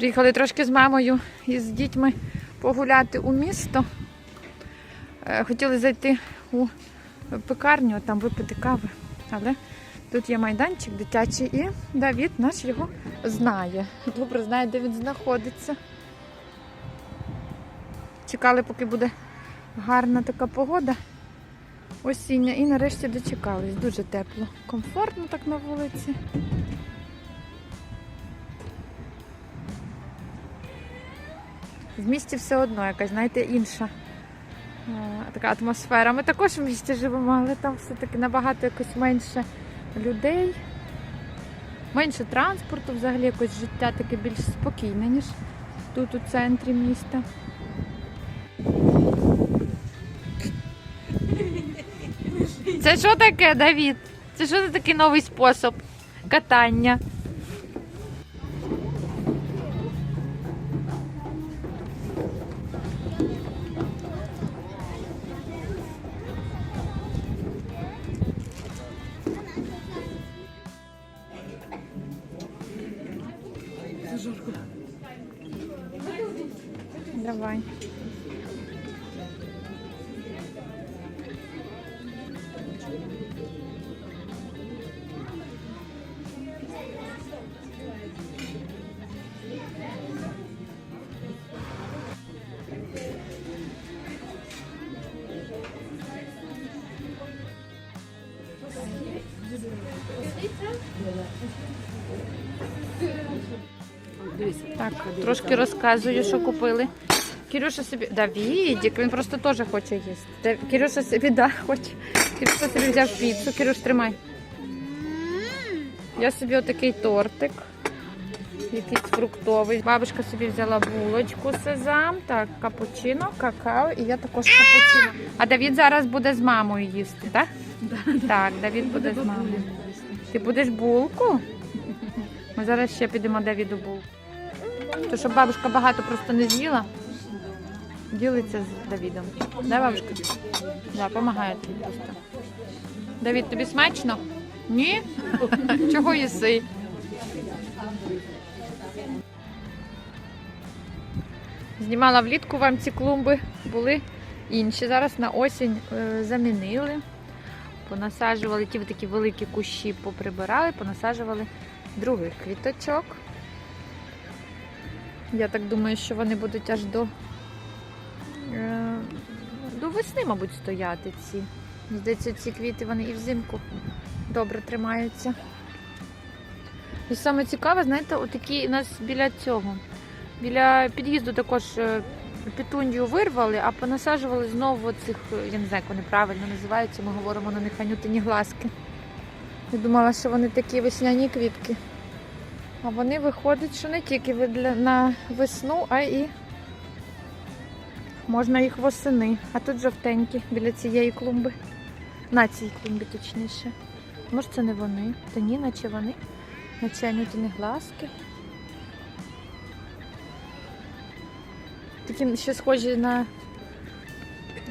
Приїхали трошки з мамою і з дітьми погуляти у місто. Е, Хотіли зайти у пекарню, там випити кави. Але тут є майданчик дитячий і Давід наш його знає. Добре знає, де він знаходиться. Чекали, поки буде гарна така погода. Осіння і нарешті дочекались. Дуже тепло. Комфортно так на вулиці. В місті все одно якась, знаєте, інша е, така атмосфера. Ми також в місті живемо, але там все-таки набагато якось менше людей, менше транспорту, взагалі якось життя таке більш спокійне, ніж тут у центрі міста. Це що таке, Давід? Це що за такий новий спосіб катання? Давай. Трошки розказую, що купили. Кирюша собі. Давідік, він просто теж хоче їсти. Кирюша собі, да, хоче. Кирюша собі взяв піцу. Кирюш, тримай. Я собі отакий тортик. Якийсь фруктовий. Бабушка собі взяла булочку сезам, так, капучино, какао і я також капучино. А Давід зараз буде з мамою їсти, так? Так, Давід буде з мамою. Ти будеш булку? Ми зараз ще підемо Давіду булку. То, щоб бабушка багато просто не з'їла, ділиться з Давідом. Да, бабушка? Да, допомагає тобі просто. Давід, тобі смачно? Ні? Чого їси? Знімала влітку вам ці клумби, були інші. Зараз на осінь е, замінили, понасаджували ті такі великі кущі, поприбирали, понасаджували других квіточок. Я так думаю, що вони будуть аж до, е, до весни, мабуть, стояти ці. Здається, ці квіти вони і взимку добре тримаються. І саме цікаве, знаєте, отакі у нас біля цього. Біля під'їзду також е, петунію вирвали, а понасаджували знову цих, е, я не знаю, як вони правильно називаються, ми говоримо на них анютині глазки. Я думала, що вони такі весняні квітки. А вони виходять, що не тільки на весну, а і можна їх восени. А тут жовтенькі біля цієї клумби. На цій клумбі точніше. Може це не вони? Та ні, наче вони. Наче анютини глазки. Такі ще схожі на,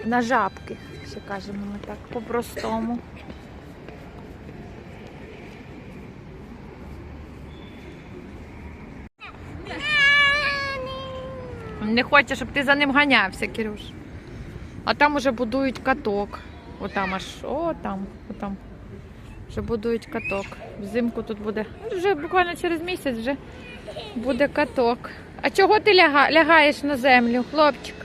на жабки, ще кажемо ми так, по-простому. Не хоче, щоб ти за ним ганявся, Кирюш. А там уже будують каток. Отам аж, о, там, отам. Вже будують каток. Взимку тут буде. Вже буквально через місяць вже буде каток. А чого ти ляга, лягаєш на землю, хлопчик?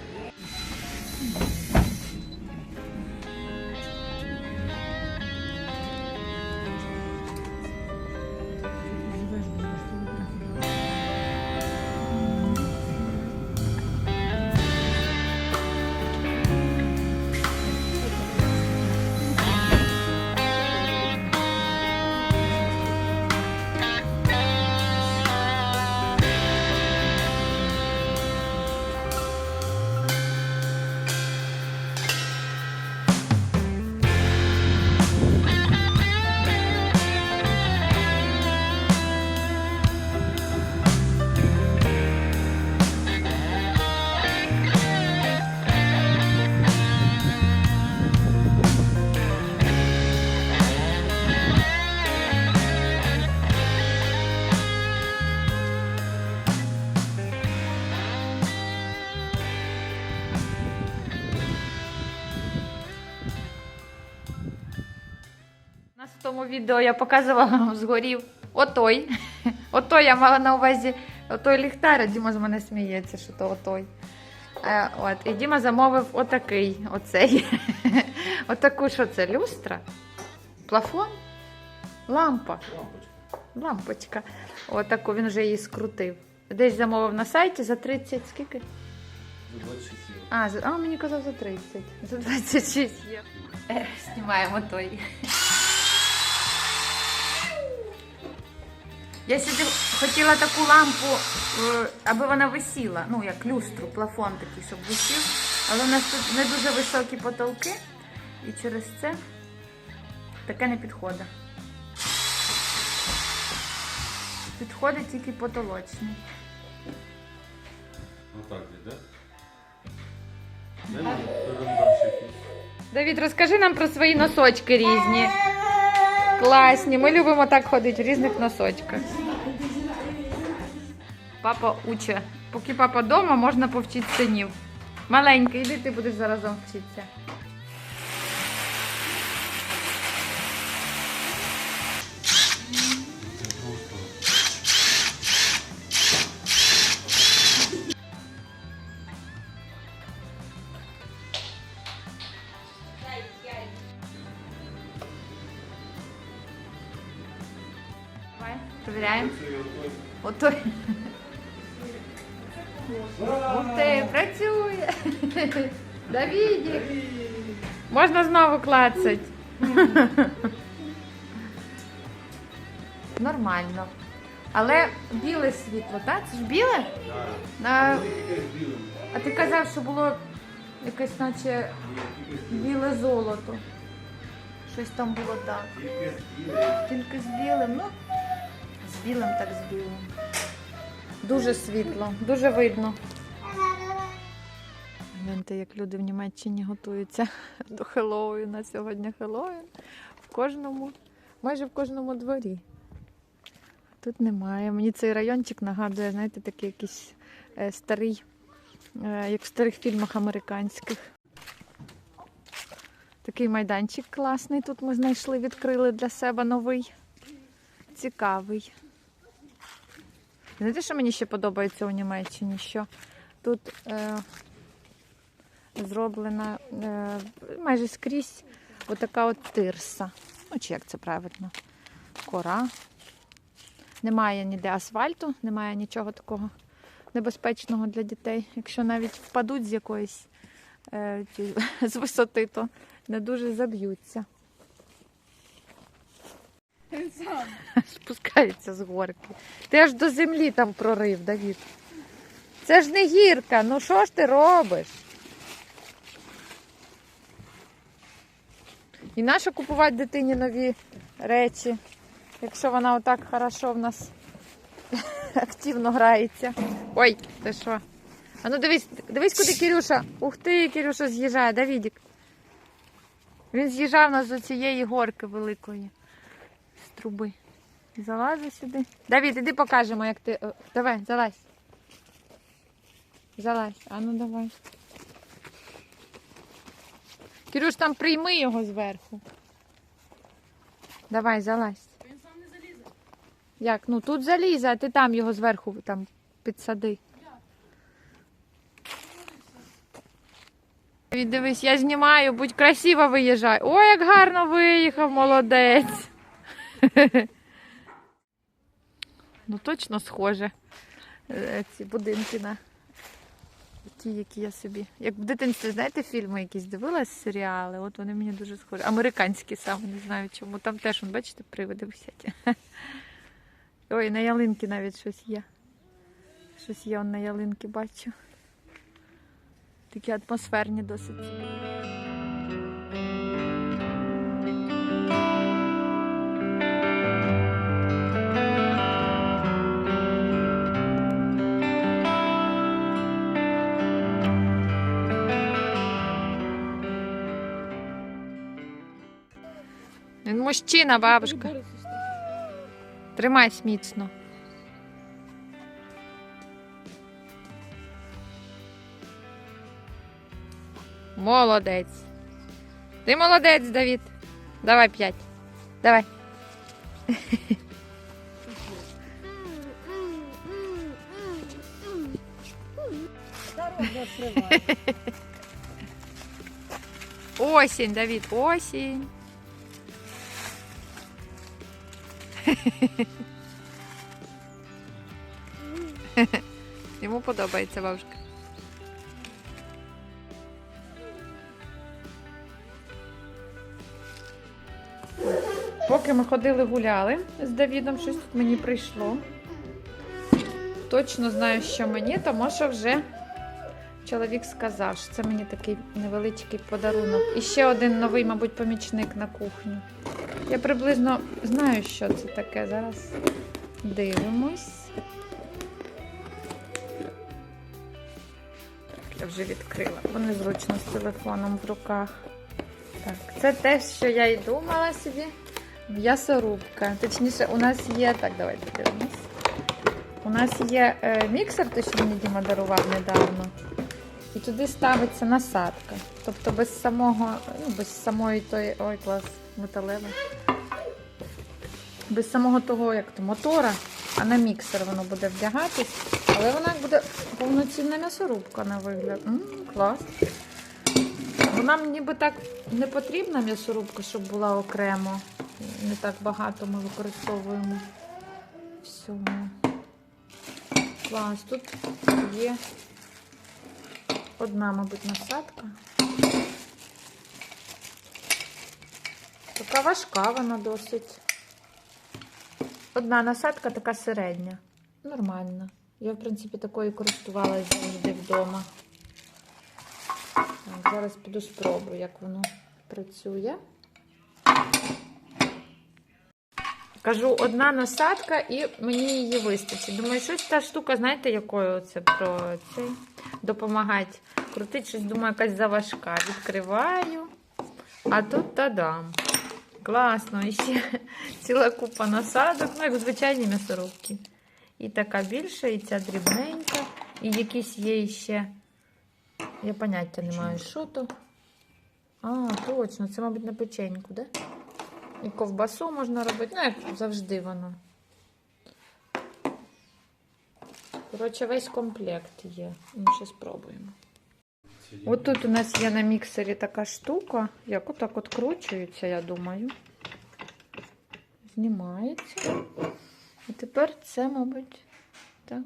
Відео я показувала вам згорів отой. Отой я мала на увазі отой ліхтар, а Діма з мене сміється, що то отой. Е, от, і Діма замовив отакий, оцей. Отаку, що це? Люстра? Плафон? Лампа. Лампочка. Отаку він вже її скрутив. Десь замовив на сайті за 30, скільки? За 26 євро. А, за, а мені казав за 30. За 26 є. Е, знімаємо той. Я сюди хотіла таку лампу, е, аби вона висіла. Ну, як люстру, плафон такий, щоб висів. Але у нас тут не дуже високі потолки. І через це таке не підходить. Підходить тільки потолочний. Отак десь, да? Давід, розкажи нам про свої носочки різні. Класні. Ми любимо так ходити в різних носочках. Папа уче. Поки папа вдома, можна повчити синів. Маленький, іди ти будеш заразом вчитися. Ух ти, працює. Давідік. Можна знову клацати. Нормально. Але біле світло, так? Це ж біле? Біле. А ти казав, що було якесь наче біле золото. Щось там було так. Тільки з білим, ну, з білим так з білим. Дуже світло, дуже видно. Гляньте, як люди в Німеччині готуються до Хеллоуіна. Сьогодні Хеллоуін. В кожному, майже в кожному дворі. Тут немає. Мені цей райончик нагадує, знаєте, такий якийсь е, старий, е, як в старих фільмах американських. Такий майданчик класний. Тут ми знайшли, відкрили для себе новий. Цікавий. Знаєте, що мені ще подобається у Німеччині? Що тут е, зроблена е, майже скрізь отака от тирса. Ну, чи як це правильно? Кора. Немає ніде асфальту, немає нічого такого небезпечного для дітей. Якщо навіть впадуть з якоїсь е, з висоти, то не дуже заб'ються. Спускається з горки. Ти аж до землі там прорив, Давід. Це ж не гірка, ну що ж ти робиш? І нащо купувати дитині нові речі, якщо вона отак хорошо в нас активно грається. Ой, ти що? А ну дивись, дивись, куди Кирюша. Ух ти, Кирюша з'їжджає, Давідік. Він з'їжджав нас з цієї горки великої з труби. Залазить сюди. Давід, іди покажемо, як ти. Давай, залазь. Залазь. А ну давай. Кирюш, там прийми його зверху. Давай, залазь. Він сам не залізе. Як? Ну тут залізе, а ти там його зверху там підсади. Дивись, я знімаю, будь красиво виїжджай. Ой, як гарно виїхав, молодець. Ну точно схоже. е, Ці будинки на ті, які я собі. Як в дитинстві, знаєте, фільми якісь дивилась, серіали, от вони мені дуже схожі. Американські саме, не знаю чому. Там теж, вон, бачите, привиди висять. Ой, на ялинки навіть щось є. Щось он на ялинки бачу. Такі атмосферні досить. Мужчина, бабушка. Тримайся міцно. Молодець. Ти молодець, Давід. Давай п'ять. Давай. Осінь, Давід, осінь. Йому подобається бабушка. Поки ми ходили гуляли з Давідом, щось тут мені прийшло. Точно знаю, що мені, тому що вже чоловік сказав, що це мені такий невеличкий подарунок. І ще один новий, мабуть, помічник на кухню. Я приблизно знаю, що це таке. Зараз дивимось. Так, я вже відкрила, бо незручно з телефоном в руках. Так, це те, що я й думала собі. М'ясорубка. Точніше, у нас є. Так, давайте дивимось. У нас є е, міксер, той, що мені Діма дарував недавно. І туди ставиться насадка. Тобто без самого, ну, без самої тої. Ой, клас, металева. Без самого того, як то мотора, а на міксер воно буде вдягатись. Але вона буде повноцінна м'ясорубка на вигляд. М, клас. Вона мені би так не потрібна м'ясорубка, щоб була окремо. Не так багато ми використовуємо всього. Клас. Тут є одна, мабуть, насадка. Така важка вона досить. Одна насадка така середня. Нормальна. Я, в принципі, такою користувалася завжди вдома. Так, зараз піду спробую, як воно працює. Кажу, одна насадка і мені її вистачить. Думаю, щось та штука, знаєте, якою це про цей допомагати. Крутить щось, думаю, якась заважка. Відкриваю, а тут та-дам. Класно, і ще ціла купа насадок, ну, як звичайні м'ясорубки. І така більша, і ця дрібненька, і якісь є ще. Я поняття не маю, що то. А, точно, це, мабуть, на печеньку, да? І ковбасу можна робити, ну, як завжди воно. Коротше, весь комплект є. Ми ще спробуємо. От тут у нас є на міксері така штука, як отак от кручується, я думаю. Знімається. А тепер це, мабуть, так.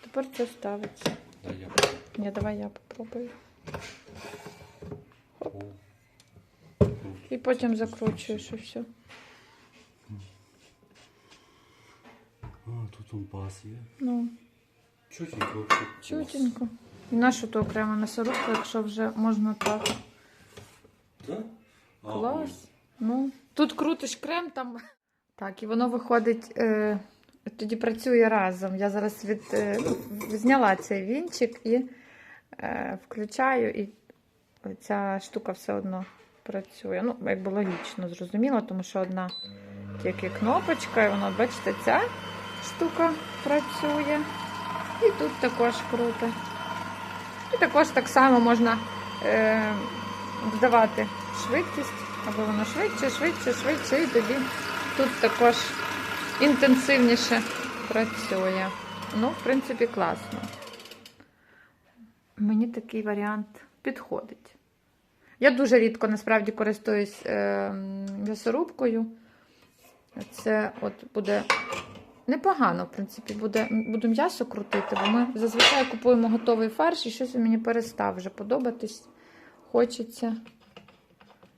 Тепер це ставиться. Да, я. Ні, давай я попробую. О. І потім закручуєш і все. А, тут он пас є. Ну, Чутенько. чутенько. І нашу то окремо м'ясорубку, якщо вже можна так. Клас. Ну, тут крутиш крем, там. Так, і воно виходить, е, тоді працює разом. Я зараз від, е, зняла цей вінчик і е, включаю, і ця штука все одно працює. Ну, якби логічно, зрозуміло, тому що одна тільки кнопочка, і воно, бачите, ця штука працює. І тут також круто. І також так само можна е, швидкість, аби воно швидше, швидше, швидше, і тоді тут також інтенсивніше працює. Ну, в принципі, класно. Мені такий варіант підходить. Я дуже рідко насправді користуюсь е, м'ясорубкою. Це от буде непогано, в принципі, буде, буду м'ясо крутити, бо ми зазвичай купуємо готовий фарш і щось мені перестав вже подобатись. Хочеться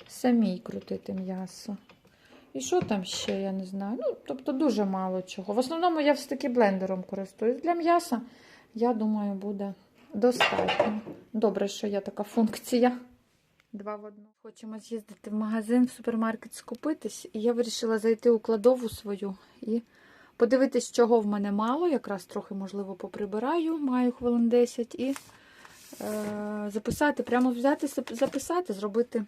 самій крутити м'ясо. І що там ще, я не знаю. Ну, тобто дуже мало чого. В основному я все-таки блендером користуюсь. Для м'яса, я думаю, буде достатньо. Добре, що є така функція. Два в одному. Хочемо з'їздити в магазин, в супермаркет скупитись. І я вирішила зайти у кладову свою і подивитись, чого в мене мало. Якраз трохи, можливо, поприбираю, маю хвилин 10, і е, записати, прямо взяти, записати, зробити е,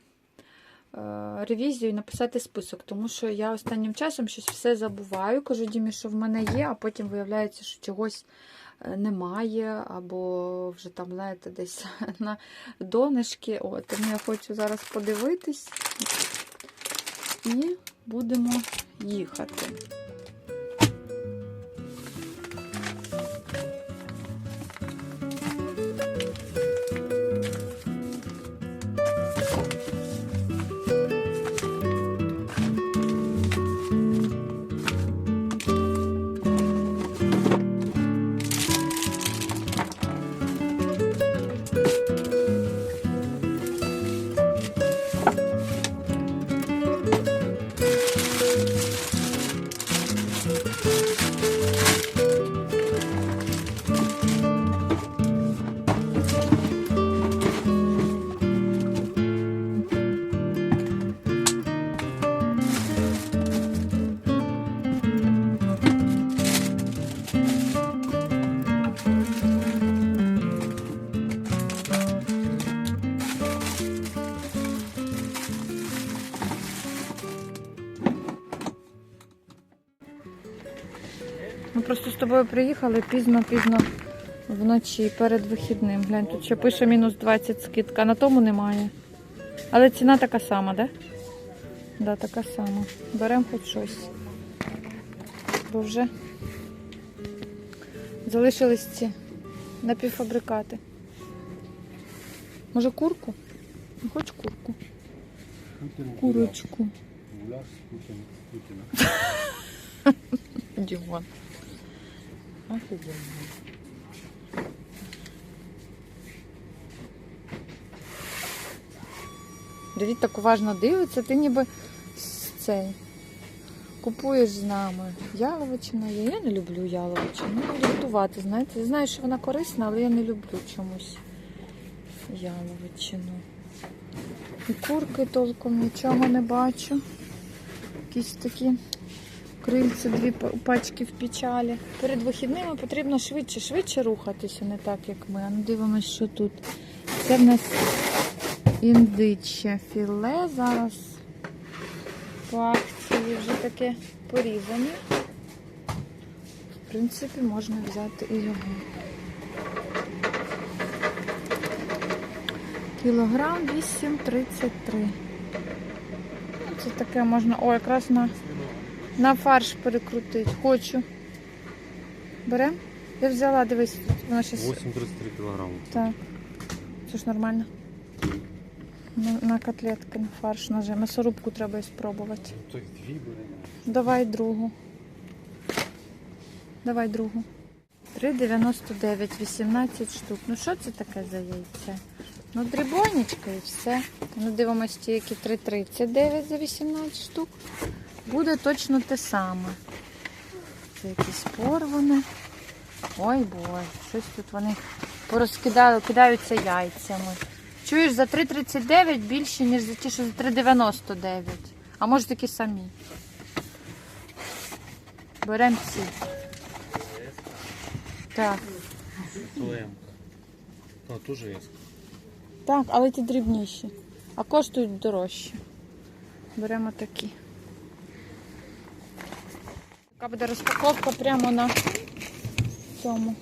ревізію і написати список. Тому що я останнім часом щось все забуваю. Кажу Дімі, що в мене є, а потім виявляється, що чогось е, немає, або вже там, знаєте, десь на донышки. О, тому я хочу зараз подивитись. І будемо їхати. Тобою приїхали пізно-пізно вночі перед вихідним. Глянь, тут ще пише мінус 20 скидка, на тому немає. Але ціна така сама? Да? Да, така сама. Беремо хоч щось. Бо вже залишились ці напівфабрикати. Може курку? Ну, Хоч курку. Курочку. Дімон. Офігенно. Давід так уважно дивиться, ти ніби цей. Купуєш з нами. Яловичина є. Я не люблю яловичину. Ну, готувати, знаєте. Знаю, що вона корисна, але я не люблю чомусь яловичину. І курки толком нічого не бачу. Якісь такі крильці, дві пачки в печалі. Перед вихідними потрібно швидше, швидше рухатися, не так як ми. А ну дивимось, що тут. Це в нас індиче філе. Зараз по вже таке порізане. В принципі, можна взяти і його. Кілограм 8,33. Ну, Це таке можна. О, якраз на на фарш перекрутити. Хочу. Берем? Я взяла, дивись, тут вона ще. 8,33 кілограми. Так. Це ж нормально. На, на котлетки, на фарш ножи. М'ясорубку треба і спробувати. То й дві беремо. Давай другу. Давай другу. 3,99, 18 штук. Ну що це таке за яйце? Ну, дрібонечка і все. Ну, дивимося, ті, які 3,39 за 18 штук. Буде точно те саме. Це якісь порване. Ой боже, щось тут вони порозкидали, кидаються яйцями. Чуєш, за 3,39 більше, ніж за ті, що за 3,99. А може такі самі. Беремо ці. Так. А, теж є. Так, але ті дрібніші. А коштують дорожче. Беремо такі. Така буде розпаковка прямо на цьому.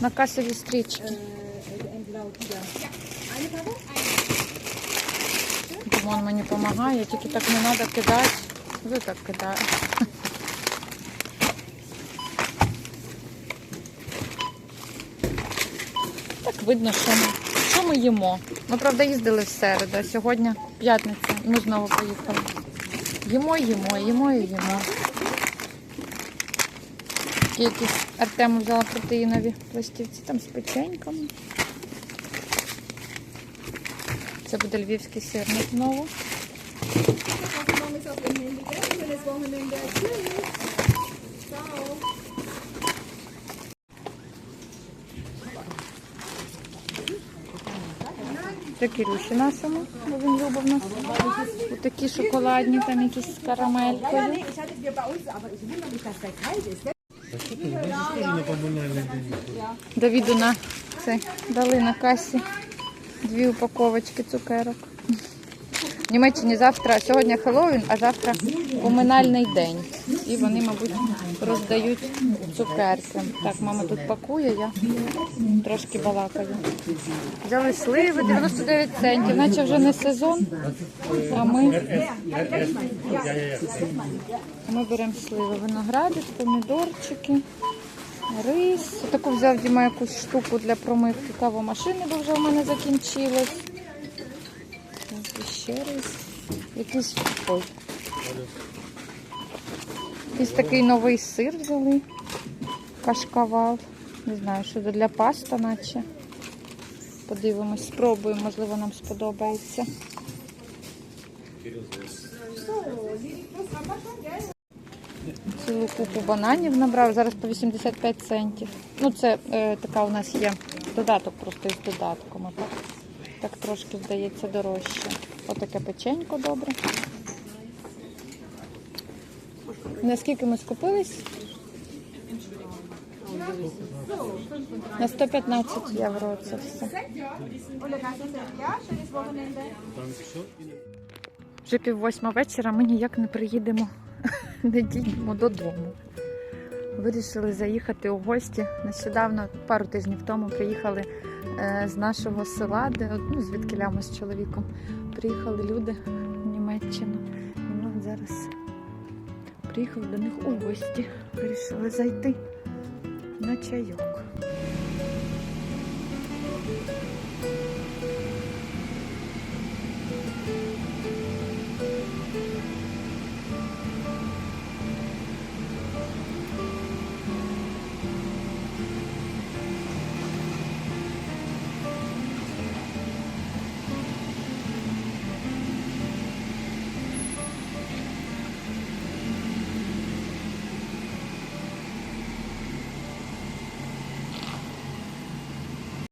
На касовій стрічці. Димон мені допомагає, тільки так не треба кидати. Ви так кидає. Так видно, що ми, що ми їмо. Ми, правда, їздили в середу, а сьогодні п'ятниця, ми знову поїхали. Їмо, їмо, їмо і їмо. Якісь Артему взяла протеїнові пластівці там з печеньками. Це буде львівський сирник знову. Tschüss. Ciao. Це Кірюші нашому, бо він любив нас. Такі шоколадні, там якісь з карамелькою. Давіду на це дали на касі дві упаковочки цукерок. В Німеччині завтра, сьогодні Хеллоуін, а завтра поминальний день. І вони, мабуть, роздають цукерки. Так, мама тут пакує, я трошки балакаю. Взяли сливи 99 центів, наче вже не сезон. А ми, ми беремо сливи, виногради, помідорчики, рис. Таку взяв Діма якусь штуку для промивки кавомашини, бо вже в мене закінчилось. Так, і ще рис. Якийсь ой. Якийсь такий новий сир взяли. Кашкавал. Не знаю, що це для паста, наче. Подивимось, спробуємо, можливо, нам сподобається. Цілу купу бананів набрав, зараз по 85 центів. Ну, це е, така у нас є додаток просто із додатком. Так, так трошки здається дорожче. Отаке печенько добре. Наскільки ми скупились? На 115 євро це все. Вже пів восьма вечора ми ніяк не приїдемо, не дійдемо додому. Вирішили заїхати у гості. Нещодавно, пару тижнів тому, приїхали е, з нашого села, де ну, звідки ми з чоловіком. Приїхали люди в Німеччину. І ми зараз приїхали до них у гості. Вирішили зайти на чайок.